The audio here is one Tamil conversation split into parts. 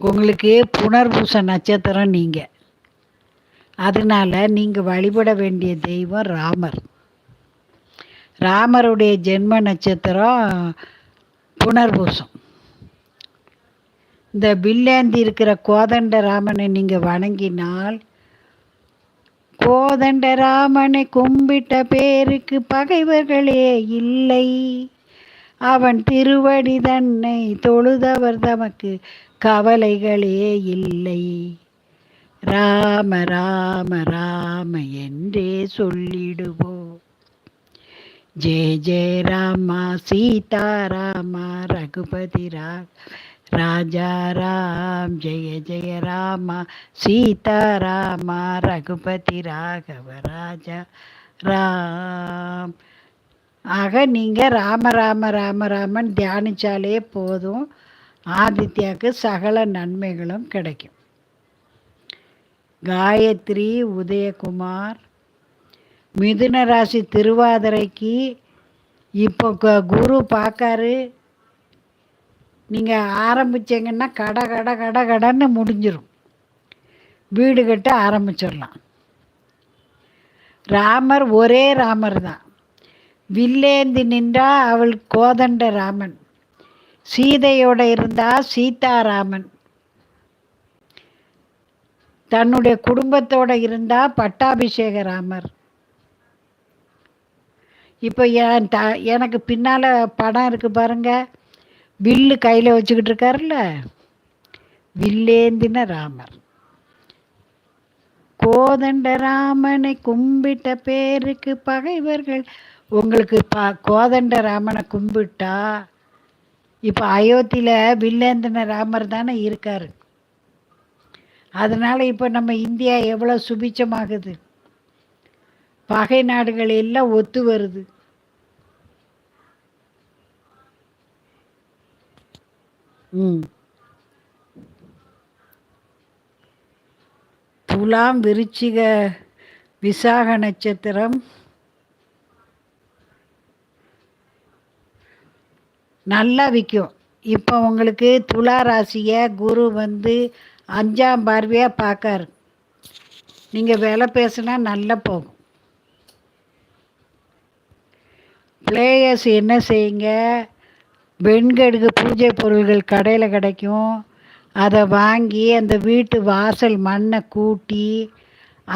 உங்களுக்கு புனர்பூச நட்சத்திரம் நீங்கள் அதனால நீங்கள் வழிபட வேண்டிய தெய்வம் ராமர். ராமருடைய ஜென்ம நட்சத்திரம் புனர்பூசம். இந்த வில்லேந்தி இருக்கிற கோதண்ட ராமனை நீங்கள் வணங்கினால் கோதண்ட ராமனை கும்பிட்ட பேருக்கு பகைவர்களே இல்லை. அவன் திருவடி தன்னை தொழுதவர் தமக்கு கவலைகளே இல்லை. ராம ராம ராம என்றே சொல்லிடுவோம் ஜெய ஜெய ராமா சீதா ராமா ரகுபதி ரா ராஜா ராம் ஜெய ஜெய ராமா சீதாராமா ரகுபதி ராகவ ராஜா ராம். ஆக நீங்கள் ராம ராம ராம ராமன் தியானிச்சாலே போதும். ஆதித்யாவுக்கு சகல நன்மைகளும் கிடைக்கும். காயத்ரி உதயகுமார் மிதுன ராசி திருவாதிரைக்கு இப்போ குரு பார்க்காரு. நீங்கள் ஆரம்பிச்சிங்கன்னா கட கட கட கடன்னு முடிஞ்சிடும் வீடு கட்ட ஆரம்பிச்சிடலாம். ராமர் ஒரே ராமர் தான். வில்லேந்தி நின்றா அவள் கோதண்ட ராமன். சீதையோட இருந்தா சீதாராமன். தன்னுடைய குடும்பத்தோட இருந்தா பட்டாபிஷேக ராமர் இப்போ என் த எனக்கு பின்னால் படம் இருக்கு பாருங்க. வில்லு கையில் வச்சுக்கிட்டு இருக்காருல்ல? வில்லேந்தின ராமர். கோதண்ட ராமனை கும்பிட்ட பேருக்கு பகைவர்கள். உங்களுக்கு ப கோதண்ட ராமனை கும்பிட்டா இப்போ அயோத்தியில் வில்லேந்தின ராமர் தானே இருக்காரு. அதனால் இப்போ நம்ம இந்தியா எவ்வளோ சுபிச்சமாகுது பகை நாடுகள் எல்லாம் ஒத்து வருது. ம். துலாம் விருச்சிக விசாக நட்சத்திரம் நல்லா விற்கும் இப்போ உங்களுக்கு துலா ராசியை குரு வந்து அஞ்சாம் பார்வையாக பார்க்காரு நீங்கள் வேலை பேசுனா நல்லா போகும். பிளேயர்ஸ் என்ன செய்யுங்க? வெண்கடுகு பூஜை பொருள்கள் கடையில் கிடைக்கும். அதை வாங்கி அந்த வீட்டு வாசல் மண்ணை கூட்டி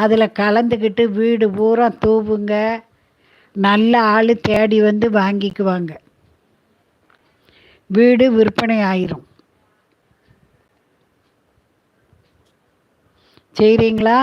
அதில் கலந்துக்கிட்டு வீடு பூரா தூவுங்க. நல்ல ஆள் தேடி வந்து வாங்கிக்குவாங்க. வீடு விற்பனை ஆயிரும் செய்கிறீங்களா